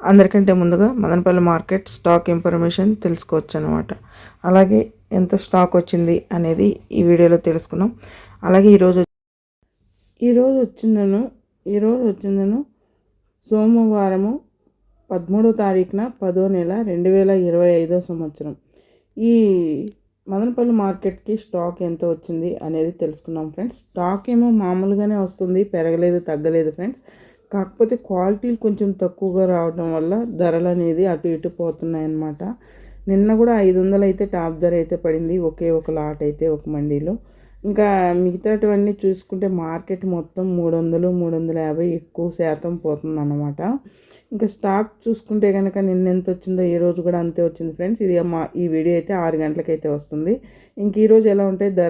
అందరికంటే ముందుగా Madanapalle market stock information తెలుసుకోవచ్చు అనమాట అలాగే ఎంత స్టాక్ వచ్చింది అనేది ఈ వీడియోలో తెలుసుకున్నాం. అలాగే ఈరోజు ఈరోజు వచ్చిందను ఈరోజు వచ్చిందను సోమవారము పదమూడో తారీఖున పదో నెల రెండు వేల ఇరవై ఐదో సంవత్సరం. ఈ మదనపల్లి మార్కెట్కి స్టాక్ ఎంత వచ్చింది అనేది తెలుసుకున్నాం ఫ్రెండ్స్. స్టాక్ ఏమో మామూలుగానే వస్తుంది పెరగలేదు తగ్గలేదు ఫ్రెండ్స్. కాకపోతే క్వాలిటీలు కొంచెం తక్కువగా రావడం వల్ల ధరలు అనేది అటు ఇటు పోతున్నాయి అన్నమాట నిన్న కూడా ఐదు వందలు అయితే టాప్ ధర అయితే పడింది. ఒకే ఒక లాట్ అయితే ఒక మండీలో. ఇంకా మిగతాటివన్నీ చూసుకుంటే మార్కెట్ మొత్తం మూడు వందలు మూడు వందల యాభై ఎక్కువ శాతం పోతుంది అన్నమాట ఇంకా స్టాక్ చూసుకుంటే కనుక నిన్న ఎంత వచ్చిందో ఈ రోజు కూడా అంతే వచ్చింది ఫ్రెండ్స్. ఇది మా ఈ వీడియో అయితే ఆరు గంటలకైతే వస్తుంది. ఇంక ఈరోజు ఎలా ఉంటే ధర